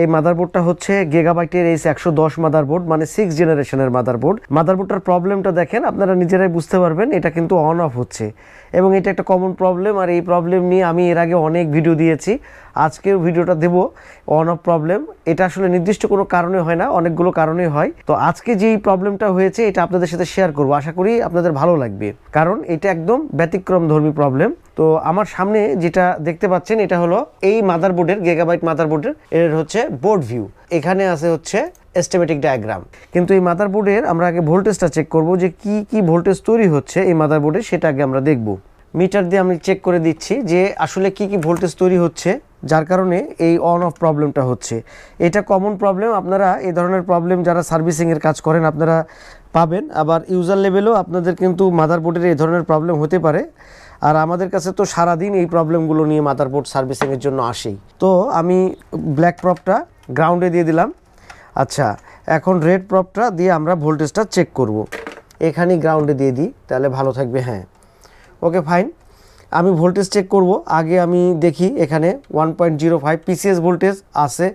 এই মাদারবোর্ডটা হচ্ছে গেগাবাইটের এইচ একশো দশ মাদারবোর্ড মানে সিক্স জেনারেশনের মাদারবোর্ড মাদারবোর্ডটার প্রবলেমটা দেখেন, আপনারা নিজেরাই বুঝতে পারবেন, এটা কিন্তু অন অফ হচ্ছে। এবং এটা একটা কমন প্রবলেম আর এই প্রবলেম নিয়ে আমি এর আগে অনেক ভিডিও দিয়েছি। আজকের ভিডিওটা দেব অন অফ প্রবলেম এটা আসলে নির্দিষ্ট কোনো কারণে হয় না, অনেকগুলো কারণে হয়। তো আজকে যেই প্রবলেমটা হয়েছে, এটা আপনাদের সাথে শেয়ার করব। আশা করি আপনাদের ভালো লাগবে। কারণ এটা একদম ব্যতিক্রম ধর্মী প্রবলেম তো আমার সামনে যেটা দেখতে পাচ্ছেন, এটা হলো এই মাদারবোর্ডের গেগাবাইট মাদারবোর্ডের এর হচ্ছে বোর্ড ভিউ এখানে আছে হচ্ছে এস্টিমেটিক ডায়াগ্রাম কিন্তু এই মাদারবোর্ডের আমরা আগে ভোল্টেজটা চেক করব যে কি কি ভোল্টেজ তৈরি হচ্ছে এই মাদারবোর্ডে সেটা আগে আমরা দেখব। মিটার দিয়ে আমি চেক করে দিচ্ছি যে আসলে কি কি ভোল্টেজ তৈরি হচ্ছে, যার কারণে এই অন অফ প্রবলেমটা হচ্ছে। এটা কমন প্রবলেম আপনারা এই ধরনের প্রবলেম যারা সার্ভিসিংয়ের কাজ করেন, আপনারা পাবেন। আবার ইউজার লেভেলেও আপনাদের কিন্তু মাদারবোর্ডের এই ধরনের প্রবলেম হতে পারে। আর আমাদের কাছে তো সারাদিন এই প্রবলেমগুলো নিয়ে মাদারবোর্ড সার্ভিসিংয়ের জন্য আসেই। তো আমি ব্ল্যাক প্রপটা গ্রাউন্ডে দিয়ে দিলাম। আচ্ছা এখন রেড প্রপটা দিয়ে আমরা ভোল্টেজটা চেক করব। এখানেই গ্রাউন্ডে দিয়ে দিই, তাহলে ভালো থাকবে হ্যাঁ। ওকে ফাইন আমি ভোল্টেজ চেক করব। আগে আমি দেখি এখানে one point zero five PCS voltage আছে।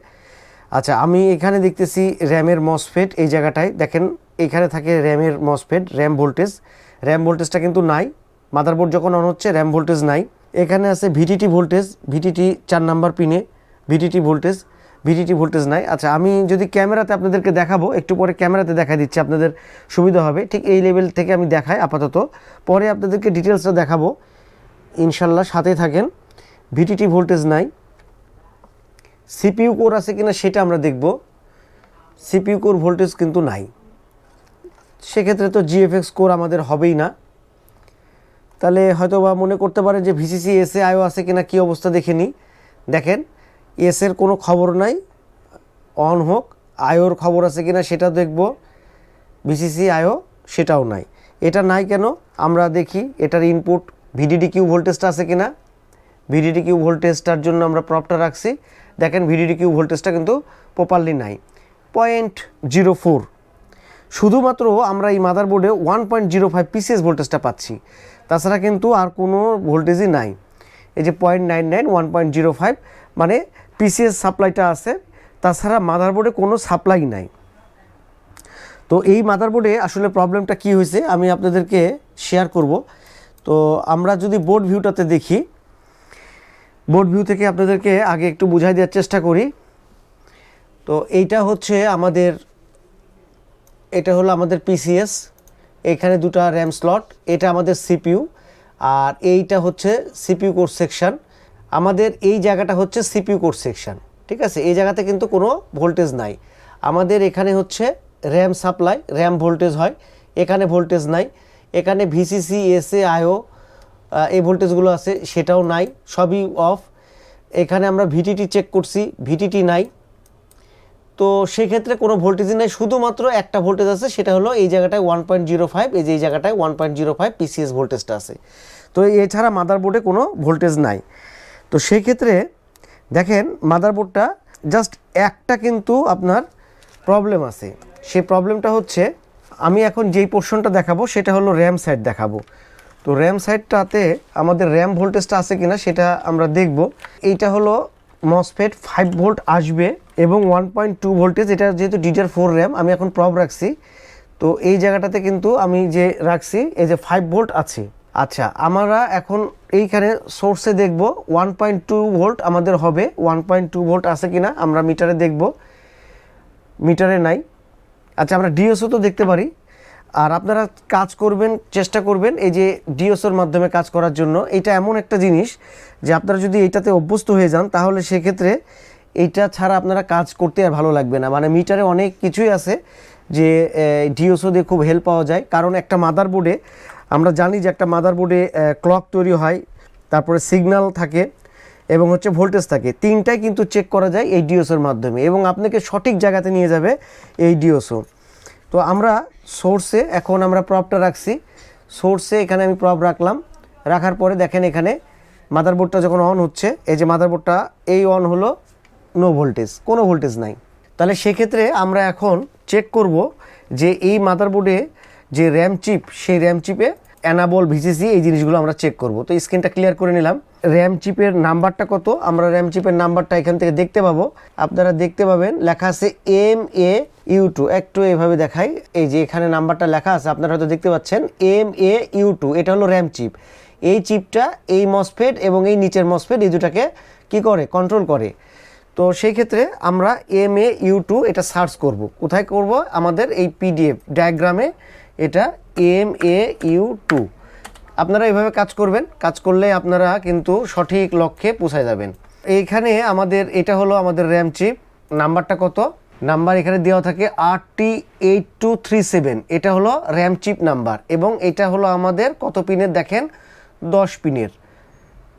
আচ্ছা আমি এখানে দেখতেছি র্যামের মসফেট এই জায়গাটায়। দেখেন, এখানে থাকে র্যামের মসফেট র্যাম ভোল্টেজ র্যাম ভোল্টেজটা কিন্তু নাই। মাদারবোর্ড যখন অন হচ্ছে র্যাম ভোল্টেজ নাই। এখানে আছে ভিটিটি ভোল্টেজ ভিটিটি চার নাম্বার পিনে ভিটিটি ভোল্টেজ ভিটিটি ভোল্টেজ নাই। আচ্ছা আমি যদি ক্যামেরাতে আপনাদেরকে দেখাবো, একটু পরে ক্যামেরাতে দেখা দিচ্ছি, আপনাদের সুবিধা হবে। ঠিক এই লেভেল থেকে আমি দেখাই আপাতত। পরে আপনাদেরকে ডিটেলসটা দেখাবো। ইনশাল্লাহ সাথে থাকেন। ভিটিটি ভোল্টেজ নাই। সিপিইউ কোর আছে কিনা সেটা আমরা দেখব। সিপিইউ কোর ভোল্টেজ কিন্তু নাই। সেক্ষেত্রে তো জিএফএক্স কোর আমাদের হবেই না। তাহলে হয়তো বা মনে করতে পারে যে ভিসিসি এসে আয়ও আছে কিনা কী অবস্থা দেখে নিই। দেখেন এসের কোনো খবর নাই অন হোক আয়োর খবর আছে কিনা সেটা দেখব ভিসিসি আয়ও সেটাও নাই। এটা নাই কেন? আমরা দেখি এটার ইনপুট ভিডিডি কিউ ভোল্টেজটা আছে কিনা। ভিডিডি কিউ ভোল্টেজটার জন্য আমরা প্রপটা রাখছি। দেখেন ভিডিডি কিউ ভোল্টেজটা কিন্তু প্রপারলি নাই। পয়েন্ট জিরো ফোর শুধুমাত্র আমরা এই মাদারবোর্ডে one point zero five PCS ভোল্টেজটা পাচ্ছি। তাছাড়া কিন্তু আর কোনো ভোল্টেজই নাই। এই যে point nine nine one point zero five মানে পিসিএস সাপ্লাইটা আছে, তাছাড়া মাদারবোর্ডে কোনো সাপ্লাই নাই। তো এই মাদারবোর্ডে আসলে প্রবলেমটা কি হয়েছে, আমি আপনাদেরকে শেয়ার করব। তো আমরা যদি বোর্ড ভিউটাতে দেখি বোর্ড ভিউ থেকে আপনাদেরকে আগে একটু বুঝাই দেওয়ার চেষ্টা করি। তো এইটা হচ্ছে আমাদের, এটা হলো আমাদের পিসিএস এখানে দুটা র্যাম স্লট, এটা আমাদের সিপিইউ, আর এইটা হচ্ছে সিপিইউ কোর সেকশন। আমাদের এই জায়গাটা হচ্ছে সিপিইউ কোর সেকশন, ঠিক আছে? এই জায়গাতে কিন্তু কোনো ভোল্টেজ নাই। আমাদের এখানে হচ্ছে র্যাম সাপ্লাই, র্যাম ভোল্টেজ হয়, এখানে ভোল্টেজ নাই। এখানে ভিসিসি, এসএ, আইও এই ভোল্টেজগুলো আছে, সেটাও নাই, সবই অফ। এখানে আমরা ভিটিটি চেক করছি, ভিটিটি নাই। তো সেক্ষেত্রে কোনো ভোল্টেজই নেই। শুধুমাত্র একটা ভোল্টেজ আছে, সেটা হলো এই জায়গাটায় ওয়ান পয়েন্ট জিরো ফাইভ এই যে এই জায়গাটায় one point zero five PCS ভোল্টেজটা আছে। তো এছাড়া মাদারবোর্ডে কোনো ভোল্টেজ নাই। তো সেক্ষেত্রে দেখেন মাদারবোর্ডটা জাস্ট একটা কিন্তু আপনার প্রবলেম আছে। সেই প্রবলেমটা হচ্ছে, আমি এখন যেই পোর্শনটা দেখাবো, সেটা হলো র্যাম সাইড দেখাবো। তো র্যাম সাইডটাতে আমাদের র্যাম ভোল্টেজটা আছে কিনা, সেটা আমরা দেখব। এইটা হলো মসফেট ফাইভ ভোল্ট আসবে এবং ওয়ান পয়েন্ট টু ভোল্টেজ এটা যেহেতু ডিজার ফোর র্যাম আমি এখন প্রব রাখছি। তো এই জায়গাটাতে কিন্তু আমি যে রাখছি, এই যে ফাইভ ভোল্ট আছে। আচ্ছা আমরা এখন এইখানে সোর্সে দেখব ওয়ান পয়েন্ট টু ভোল্ট আমাদের হবে। ওয়ান পয়েন্ট টু ভোল্ট আছে কি না আমরা মিটারে দেখব। মিটারে নাই। আচ্ছা আমরা ডিএসও তো দেখতে পারি। আর আপনারা কাজ করবেন, চেষ্টা করবেন এই যে ডিওসোর মাধ্যমে কাজ করার জন্য। এটা এমন একটা জিনিস যে আপনারা যদি এইটাতে অভ্যস্ত হয়ে যান, তাহলে সেক্ষেত্রে এইটা ছাড়া আপনারা কাজ করতে আর ভালো লাগবে না। মানে মিটারে অনেক কিছুই আছে যে ডিওসো দিয়ে খুব হেল্প পাওয়া যায়। কারণ একটা মাদারবোর্ডে আমরা জানি যে একটা মাদারবোর্ডে ক্লক তৈরি হয়, তারপরে সিগন্যাল থাকে এবং হচ্ছে ভোল্টেজ থাকে। তিনটাই কিন্তু চেক করা যায় এই ডিওসোর মাধ্যমে এবং আপনাকে সঠিক জায়গাতে নিয়ে যাবে এই ডিওসো তো আমরা সোর্সে এখন আমরা প্রপটা রাখছি। সোর্সে এখানে আমি প্রপ রাখলাম। রাখার পরে দেখেন এখানে মাদারবোর্ডটা যখন অন হচ্ছে, এই যে মাদারবোর্ডটা এই অন হলো নো ভোল্টেজ কোনো ভোল্টেজ নাই। তাহলে সেক্ষেত্রে আমরা এখন চেক করব যে এই মাদারবোর্ডে যে র্যাম চিপ সেই র্যাম চিপে অ্যানাবল ভিসিসি এই জিনিসগুলো আমরা চেক করব। তো স্ক্রিনটা ক্লিয়ার করে নিলাম। র্যাম চিপের নাম্বারটা কত? আমরা র্যাম চিপের নাম্বারটা এখান থেকে দেখতে পাবো। আপনারা দেখতে পাবেন, লেখা আছে এম এ ইউ টু একটু এভাবে দেখাই। এই যে এখানে নাম্বারটা লেখা আছে, আপনারা হয়তো দেখতে পাচ্ছেন এম এ ইউ টু এটা হলো র্যাম চিপ এই চিপটা এই মসফেট এবং এই নিচের মসফেট এই দুটাকে কি করে? কন্ট্রোল করে। তো সেই ক্ষেত্রে আমরা এম এ ইউ টু এটা সার্চ করব। কোথায় করব? আমাদের এই পিডিএফ ডায়াগ্রামে এটা এম এ ইউ টু আপনারা এইভাবে কাজ করবেন। কাজ করলে আপনারা কিন্তু সঠিক লক্ষ্যে পৌঁছায় যাবেন। এইখানে আমাদের, এটা হলো আমাদের র্যাম চিপ নাম্বারটা কত? নাম্বার এখানে দেওয়া থাকে আর T eight two three seven এটা হলো র্যাম চিপ নাম্বার এবং এটা হলো আমাদের কত পিনের দেখেন? দশ পিনের।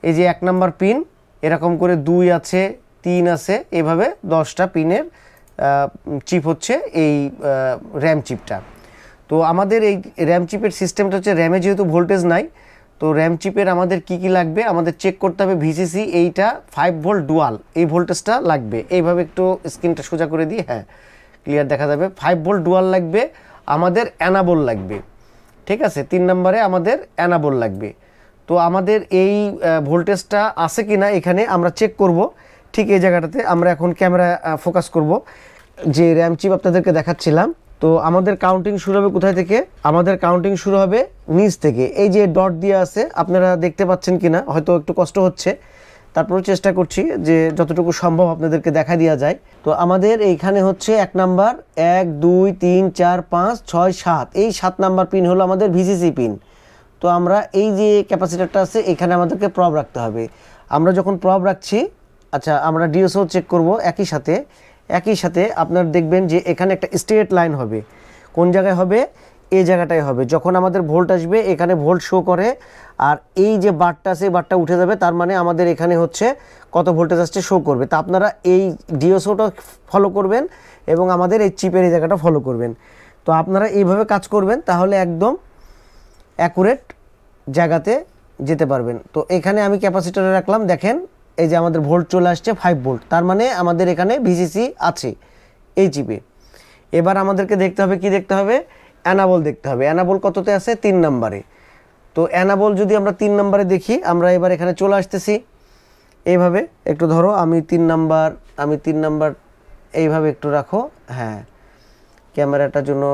এই যে এক নাম্বার পিন, এরকম করে দুই আছে, তিন আছে, এভাবে দশটা পিনের চিপ হচ্ছে এই র্যাম চিপটা তো আমাদের এই র্যাম চিপের সিস্টেমটা হচ্ছে র্যামে যেহেতু ভোল্টেজ নাই তো র্যাম চিপের আমাদের কি কি লাগবে? আমাদের চেক করতে হবে ভিসিসি এইটা ফাইভ ভোল্ট ডুয়াল এই ভোল্টেজটা লাগবে। এইভাবে একটু স্ক্রিনটা সোজা করে দিই হ্যাঁ। ক্লিয়ার দেখা যাবে। ফাইভ ভোল্ট ডুয়াল লাগবে, আমাদের অ্যানাবল লাগবে। ঠিক আছে? তিন নম্বরে আমাদের অ্যানাবল লাগবে। তো আমাদের এই ভোল্টেজটা আছে কি না এখানে আমরা চেক করব। ঠিক এই জায়গাটাতে আমরা এখন ক্যামেরা ফোকাস করব। যে র্যাম চিপ আপনাদেরকে দেখাচ্ছিলাম তো আমাদের কাউন্টিং শুরু হবে কোথায় থেকে? আমাদের কাউন্টিং শুরু হবে নিচ থেকে। এই যে ডট দিয়ে আছে, আপনারা দেখতে পাচ্ছেন কি না হয়তো একটু কষ্ট হচ্ছে। তারপরেও চেষ্টা করছি যে যতটুকু সম্ভব আপনাদেরকে দেখা দেওয়া যায়। তো আমাদের এইখানে হচ্ছে এক নাম্বার, এক, দুই, তিন, চার, পাঁচ, ছয়, সাত। এই সাত নাম্বার পিন হলো আমাদের ভিসিসি পিন তো আমরা এই যে ক্যাপাসিটারটা আছে, এখানে আমাদেরকে প্রব রাখতে হবে। আমরা যখন প্রব রাখছি আচ্ছা আমরা ডিএসও চেক করব একই সাথে। একই সাথে আপনার দেখবেন যে এখানে একটা স্ট্রেট লাইন হবে। কোন জায়গায় হবে? এই জায়গাটায় হবে। যখন আমাদের ভোল্ট আসবে, এখানে ভোল্ট শো করে। আর এই যে বারটা সেই বারটা উঠে যাবে, তার মানে আমাদের এখানে হচ্ছে কত ভোল্টেজ আসছে শো করবে। তা আপনারা এই ডিওসোটা ফলো করবেন এবং আমাদের এই চিপের এই জায়গাটা ফলো করবেন। তো আপনারা এইভাবে কাজ করবেন, তাহলে একদম অ্যাকুরেট জায়গাতে যেতে পারবেন। তো এখানে আমি ক্যাপাসিটারে রাখলাম, দেখেন এই যে আমাদের ভোল্ট চলে আসছে ফাইভ ভোল্ট তার মানে আমাদের এখানে ভিসিসি আছে এই চিপে এবার আমাদেরকে দেখতে হবে, কি দেখতে হবে? অ্যানাবল দেখতে হবে। অ্যানাবল কততে আছে? তিন নম্বরে। তো অ্যানাবল যদি আমরা তিন নম্বরে দেখি, আমরা এবার এখানে চলে আসতেছি। এইভাবে একটু ধরো, আমি তিন নাম্বার, আমি তিন নাম্বার, এইভাবে একটু রাখো। হ্যাঁ ক্যামেরাটার জন্য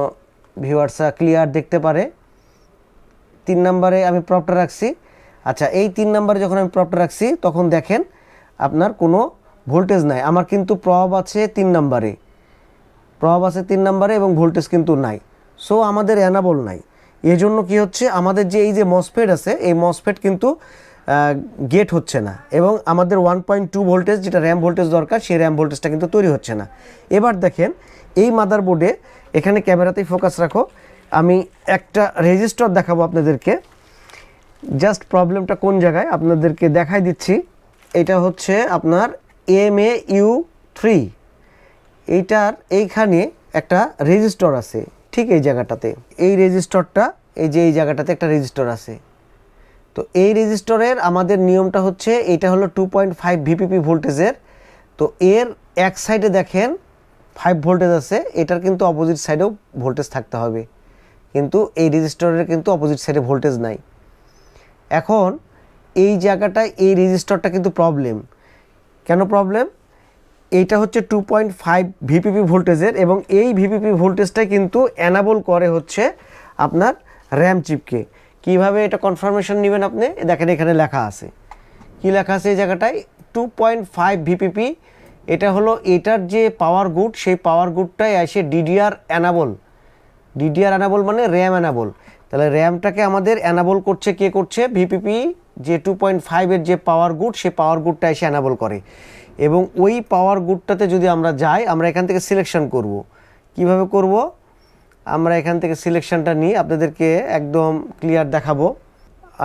ভিউয়ার্সরা ক্লিয়ার দেখতে পারে। তিন নম্বরে আমি প্রপটা রাখছি। আচ্ছা এই তিন নম্বরে যখন আমি প্রপটা রাখছি, তখন দেখেন আপনার কোনো ভোল্টেজ নাই। আমার কিন্তু প্রভাব আছে তিন নম্বরে। প্রভাব আছে তিন নম্বরে এবং ভোল্টেজ কিন্তু নাই। সো আমাদের অ্যানাবল নাই। এজন্য কি হচ্ছে, আমাদের যে এই যে মসফেট আছে, এই মসফেট কিন্তু গেট হচ্ছে না। এবং আমাদের ওয়ান পয়েন্ট টু ভোল্টেজ যেটা র্যাম ভোল্টেজ দরকার, সেই র্যাম ভোল্টেজটা কিন্তু তৈরি হচ্ছে না। এবার দেখেন, এই মাদারবোর্ডে এখানে ক্যামেরাতেই ফোকাস রাখো। আমি একটা রেজিস্টার দেখাবো আপনাদেরকে। জাস্ট প্রবলেমটা কোন জায়গায় আপনাদেরকে দেখাই দিচ্ছি, এটা হচ্ছে আপনার এম এ ইউ থ্রি। এইটার এইখানে একটা রেজিস্টর আছে, ঠিক এই জায়গাটাতে। এই রেজিস্টরটা, এই যে এই জায়গাটাতে একটা রেজিস্টর আছে। তো এই রেজিস্টরের আমাদের নিয়মটা হচ্ছে, এটা হলো টু পয়েন্ট ফাইভ ভিপিপি ভোল্টেজের। তো এর এক সাইডে দেখেন ফাইভ ভোল্টেজ আছে, এটার কিন্তু অপোজিট সাইডেও ভোল্টেজ থাকতে হবে। কিন্তু এই রেজিস্টরের কিন্তু অপোজিট সাইডে ভোল্টেজ নাই। এখন এই জায়গাটায় এই রেজিস্টারটা কিন্তু প্রবলেম কেন প্রবলেম এইটা হচ্ছে টু পয়েন্ট ফাইভ ভিপিপি ভোল্টেজের এবং এই ভিপিপি ভোল্টেজটাই কিন্তু অ্যানাবল করে হচ্ছে আপনার র্যাম চিপকে কীভাবে এটা কনফার্মেশন নেবেন আপনি? দেখেন এখানে লেখা আছে। কি লেখা আছে এই জায়গাটায়? টু পয়েন্ট ফাইভ ভিপিপি এটা হলো এটার যে পাওয়ার গুড সেই পাওয়ার গুডটাই আসে ডিডিআর অ্যানাবল ডিডিআর অ্যানাবল মানে র্যাম অ্যানাবল তাহলে র্যামটাকে আমাদের অ্যানাবল করছে কে করছে? ভিপিপি যে টু পয়েন্ট ফাইভের যে পাওয়ার গুড সে পাওয়ার গুডটা এসে অ্যানাবল করে। এবং ওই পাওয়ার গুডটাতে যদি আমরা যাই, আমরা এখান থেকে সিলেকশন করব। কীভাবে করব? আমরা এখান থেকে সিলেকশনটা নিয়ে আপনাদেরকে একদম ক্লিয়ার দেখাবো।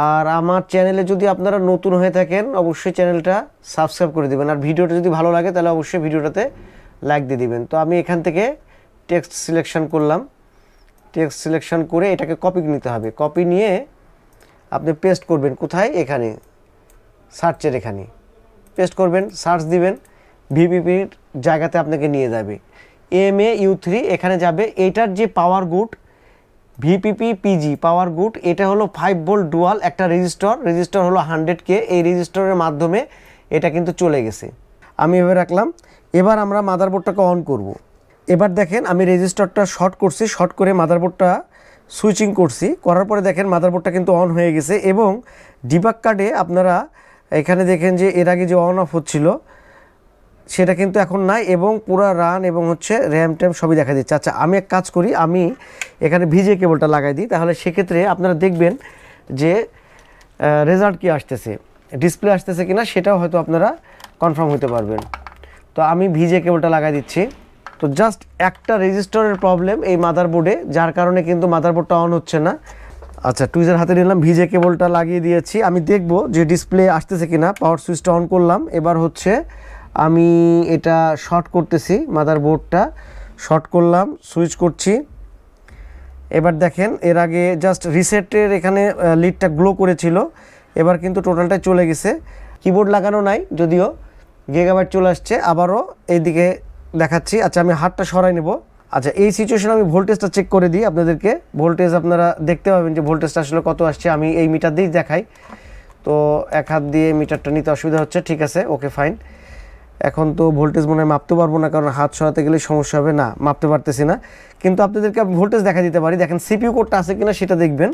আর আমার চ্যানেলে যদি আপনারা নতুন হয়ে থাকেন, অবশ্যই চ্যানেলটা সাবস্ক্রাইব করে দেবেন। আর ভিডিওটা যদি ভালো লাগে, তাহলে অবশ্যই ভিডিওটাতে লাইক দিয়ে দিবেন। তো আমি এখান থেকে টেক্সট সিলেকশন করলাম। টেক্সট সিলেকশন করে এটাকে কপি নিতে হবে। কপি নিয়ে আপনি পেস্ট করবেন কোথায়? এখানে। সার্চের এখানে। পেস্ট করবেন সার্চ দিবেন ভিপিপির জায়গাতে আপনাকে নিয়ে যাবে। এম এ ইউ থ্রি এখানে যাবে। এটার যে power good VPP PG power good এটা হলো ফাইভ ভোল্ট ডুয়াল একটা রেজিস্টর রেজিস্টর হলো হান্ড্রেড কে এই রেজিস্টরের মাধ্যমে এটা কিন্তু চলে গেছে। আমি এবার রাখলাম। এবার আমরা মাদারবোর্ডটাকে অন করব। এবার দেখেন আমি রেজিস্টরটা শর্ট করছি, শর্ট করে মাদারবোর্ডটা সুইচিং করছি। করার পরে দেখেন মাদারবোর্ডটা কিন্তু অন হয়ে গেছে এবং ডিবাক কার্ডে আপনারা এখানে দেখেন যে এর আগে যে অন অফ হচ্ছিল, সেটা কিন্তু এখন নাই এবং পুরো রান এবং হচ্ছে র্যাম ট্যাম সবই দেখা দিচ্ছে। আচ্ছা আমি এক কাজ করি, আমি এখানে ভিজে কেবলটা লাগাই দিই, তাহলে সেক্ষেত্রে আপনারা দেখবেন যে রেজাল্ট কি আসতেছে? ডিসপ্লে আসতেছে কিনা সেটাও হয়তো আপনারা কনফার্ম হতে পারবেন। তো আমি ভিজে কেবলটা লাগাই দিচ্ছি। তো জাস্ট একটা রেজিস্টারের প্রবলেম এই মাদারবোর্ডে যার কারণে কিন্তু মাদারবোর্ডটা অন হচ্ছে না। আচ্ছা টুইজার হাতে নিলাম, ভিজে কেবলটা লাগিয়ে দিয়েছি। আমি দেখব যে ডিসপ্লে আসতেছে কিনা পাওয়ার সুইচটা অন করলাম। এবার হচ্ছে আমি এটা শর্ট করতেছি মাদারবোর্ডটা শর্ট করলাম সুইচ করছি। এবার দেখেন, এর আগে জাস্ট রিসেটের এখানে লিডটা গ্লো করেছিল। এবার কিন্তু টোটালটা চলে গেছে। কিবোর্ড লাগানো নাই, যদিও গেগাবাইট চলে আসছে। আবারও এইদিকে দেখাচ্ছি। আচ্ছা আমি হাতটা সরাই নেব। আচ্ছা এই সিচুয়েশনে আমি ভোল্টেজটা চেক করে দিই আপনাদেরকে। ভোল্টেজ আপনারা দেখতে পাবেন যে ভোল্টেজটা আসলে কত আসছে। আমি এই মিটার দিয়েই দেখাই। তো এক হাত দিয়ে মিটারটা নিতে অসুবিধা হচ্ছে, ঠিক আছে ওকে ফাইন এখন তো ভোল্টেজ মনে হয় মাপতে পারব না, কারণ হাত সরাতে গেলে সমস্যা হবে। না, মাপতে পারতেছি না। কিন্তু আপনাদেরকে আমি ভোল্টেজ দেখা দিতে পারি। দেখেন সিপিউ কোডটা আছে কিনা সেটা দেখবেন।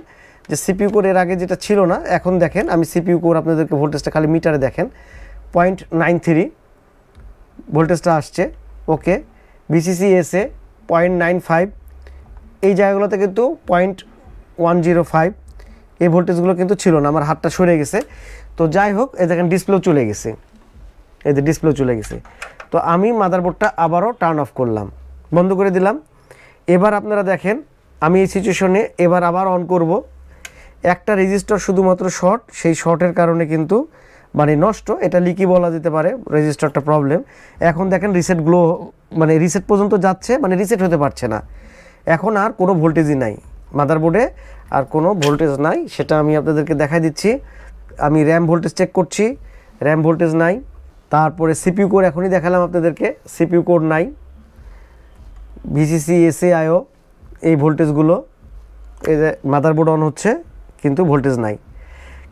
যে সিপিউ কোড এর আগে যেটা ছিল না, এখন দেখেন, আমি সিপিউ কোড আপনাদেরকে ভোল্টেজটা খালি মিটারে দেখেন। পয়েন্ট নাইন থ্রি ভোল্টেজটা আসছে। ওকে বিসিসি এসে পয়েন্ট নাইন ফাইভ এই জায়গাগুলোতে কিন্তু পয়েন্ট ওয়ান জিরো ফাইভ এই ভোল্টেজগুলো কিন্তু ছিল না, আমার হাতটা সরে গেছে। তো যাই হোক, এই দেখেন ডিসপ্লেও চলে গেছে। এই যে ডিসপ্লে চলে গেছে। তো আমি মাদারবোর্ডটা আবারও টার্ন অফ করলাম, বন্ধ করে দিলাম। এবার আপনারা দেখেন, আমি এই সিচুয়েশনে এবার আবার অন করব। একটা রেজিস্টার শুধুমাত্র শর্ট সেই শর্টের কারণে কিন্তু মানে নষ্ট, এটা লিকি বলা যেতে পারে রেজিস্টারটা প্রবলেম এখন দেখেন রিসেট গ্লো মানে রিসেট পর্যন্ত যাচ্ছে মানে রিসেট হতে পারছে না। এখন আর কোনো ভোল্টেজই নাই মাদারবোর্ডে আর কোনো ভোল্টেজ নাই, সেটা আমি আপনাদেরকে দেখাই দিচ্ছি। আমি র্যাম ভোল্টেজ চেক করছি র্যাম ভোল্টেজ নাই, তারপরে সিপিউ কোড এখনই দেখালাম আপনাদেরকে সিপিউ কোড নাই। ভিসিসি এসএ আইও এই ভোল্টেজগুলো এই যে মাদারবোর্ড অন হচ্ছে, কিন্তু ভোল্টেজ নাই।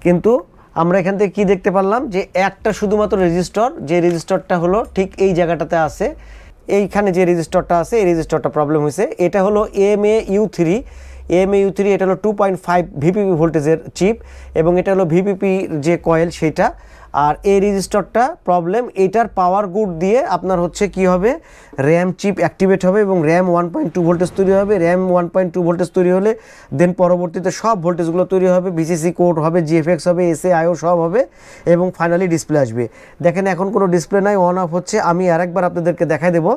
কিন্তু আমরা এখান থেকে কি দেখতে পারলাম? যে একটা শুধুমাত্র রেজিস্টার, যে রেজিস্টারটা হলো ঠিক এই জায়গাটাতে আছে। এইখানে যে রেজিস্টারটা আছে, এই রেজিস্টারটা প্রবলেম হয়েছে। এটা হলো M A U three M A U three এটা হলো টু পয়েন্ট ফাইভ ভিপিপি ভোল্টেজের চিপ এবং এটা হলো ভিপিপি যে কয়েল সেটা আর এই রেজিস্টরটা প্রবলেম, এটার পাওয়ার গুড দিয়ে আপনার হচ্ছে কি হবে? র্যাম চিপ অ্যাক্টিভেট হবে এবং RAM one point two voltage তৈরি হবে। RAM one point two voltage তৈরি হলে দেন পরবর্তীতে সব ভোল্টেজগুলো তৈরি হবে। বিসিসি কোড হবে জিএফএক্স হবে এসএ আইও সব হবে এবং ফাইনালি ডিসপ্লে আসবে। দেখেন এখন কোনো ডিসপ্লে নাই অন অফ হচ্ছে। আমি আরেকবার আপনাদেরকে দেখাই দেবো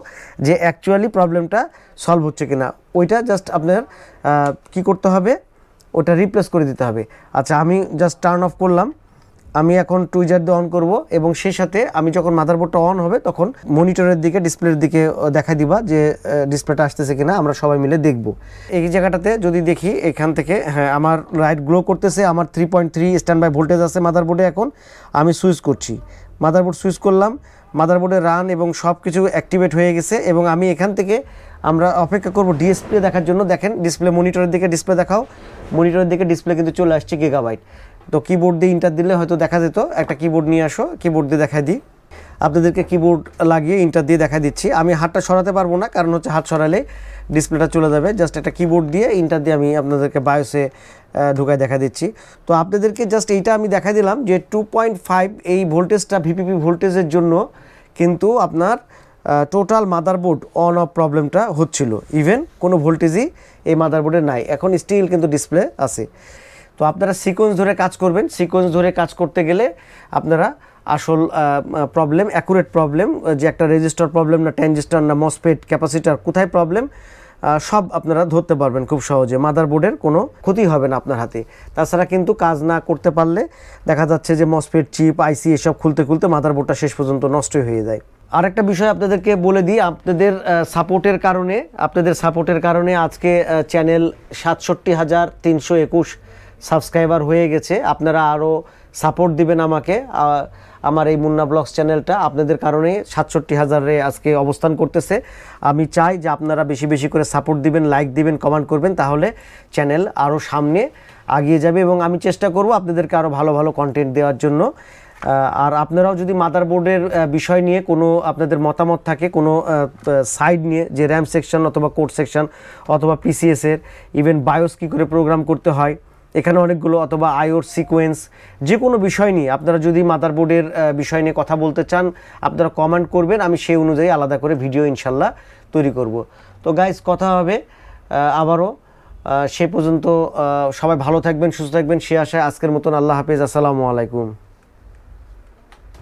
যে অ্যাকচুয়ালি প্রবলেমটা সলভ হচ্ছে কিনা। ওইটা জাস্ট আপনার কি করতে হবে? ওটা রিপ্লেস করে দিতে হবে। আচ্ছা আমি জাস্ট টার্ন অফ করলাম। আমি এখন টুইজার দিয়ে অন করব এবং সেই সাথে আমি যখন মাদারবোর্ডটা অন হবে তখন মনিটরের দিকে ডিসপ্লের দিকে দেখা দিবা যে ডিসপ্লেটা আসতেছে কিনা, আমরা সবাই মিলে দেখব। এই জায়গাটাতে যদি দেখি, এখান থেকে হ্যাঁ আমার লাইট গ্লো করতেছে, আমার three point three standby voltage আছে মাদারবোর্ডে এখন, আমি সুইচ করছি। মাদারবোর্ড সুইচ করলাম মাদারবোর্ডে রান এবং সব কিছু অ্যাক্টিভেট হয়ে গেছে এবং আমি এখান থেকে আমরা অপেক্ষা করব ডিসপ্লে দেখার জন্য। দেখেন ডিসপ্লে মনিটরের দিকে ডিসপ্লে দেখাও। মনিটরের দিকে ডিসপ্লে কিন্তু চলে আসছে গিগাবাইট তো কিবোর্ড দিয়ে ইন্টার দিলে হয়তো দেখা যেত, একটা কিবোর্ড নিয়ে আসো কিবোর্ড দিয়ে দেখাই দিই। আপনাদেরকে কিবোর্ড লাগিয়ে ইন্টার দিয়ে দেখা দিচ্ছি। আমি হাতটা সরাতে পারব না, কারণ হচ্ছে হাত সরালে ডিসপ্লেটা চলে যাবে। জাস্ট একটা কিবোর্ড দিয়ে ইন্টার দিয়ে আমি আপনাদেরকে বায়োসে ঢুকায় দেখা দিচ্ছি। তো আপনাদেরকে জাস্ট এইটা আমি দেখা দিলাম যে টু পয়েন্ট ফাইভ এই ভোল্টেজটা ভিপিপি ভোল্টেজের জন্য কিন্তু আপনার টোটাল মাদারবোর্ড অন অফ প্রবলেমটা হচ্ছিল। ইভেন কোনো ভোল্টেজই এই মাদারবোর্ডে নাই। এখন স্টিল কিন্তু ডিসপ্লে আছে। তো আপনারা সিকোয়েন্স ধরে কাজ করবেন। সিকোয়েন্স ধরে কাজ করতে গেলে আপনারা আসল প্রবলেম অ্যাকুরেট প্রবলেম যে একটা রেজিস্টার প্রবলেম না ট্যানজিস্টার না মসপেট ক্যাপাসিটার কোথায় প্রবলেম সব আপনারা ধরতে পারবেন খুব সহজে। মাদারবোর্ডের কোনো ক্ষতি হবে না আপনার হাতে। তাছাড়া কিন্তু কাজ না করতে পারলে দেখা যাচ্ছে যে মসপেট চিপ আইসি এসব খুলতে খুলতে মাদারবোর্ডটা শেষ পর্যন্ত নষ্ট হয়ে যায়। আরেকটা বিষয় আপনাদেরকে বলে দিই, আপনাদের সাপোর্টের কারণে, আপনাদের সাপোর্টের কারণে আজকে চ্যানেল সাতষট্টি হাজার তিনশো একুশ সাবস্ক্রাইবার হয়ে গেছে, আপনারা আরও সাপোর্ট দিবেন আমাকে। আমার এই মুন্না ব্লগস চ্যানেলটা আপনাদের কারণে সাতষট্টি হাজারে আজকে অবস্থান করতেছে। আমি চাই যে আপনারা বেশি বেশি করে সাপোর্ট দিবেন লাইক দিবেন কমেন্ট করবেন, তাহলে চ্যানেল আরও সামনে আগিয়ে যাবে এবং আমি চেষ্টা করব আপনাদেরকে আরও ভালো ভালো কন্টেন্ট দেওয়ার জন্য। আর আপনারাও যদি মাদারবোর্ডের বিষয় নিয়ে কোনো আপনাদের মতামত থাকে, কোনো সাইড নিয়ে যে র্যাম সেকশন অথবা কোড সেকশন অথবা পিসিএসের ইভেন বায়োস কী করে প্রোগ্রাম করতে হয় এখানে অনেকগুলো অথবা আয়োর সিকোয়েন্স যে কোনো বিষয় নিয়ে। আপনারা যদি মাদারবোর্ডের বিষয় নিয়ে কথা বলতে চান, আপনারা কমেন্ট করবেন, আমি সেই অনুযায়ী আলাদা করে ভিডিও ইনশাল্লাহ তৈরি করব। তো গাইজ কথা হবে আবারও সে পর্যন্ত সবাই ভালো থাকবেন, সুস্থ থাকবেন, সে আশায় আজকের মতন আল্লাহ হাফেজ, আসসালামু আলাইকুম।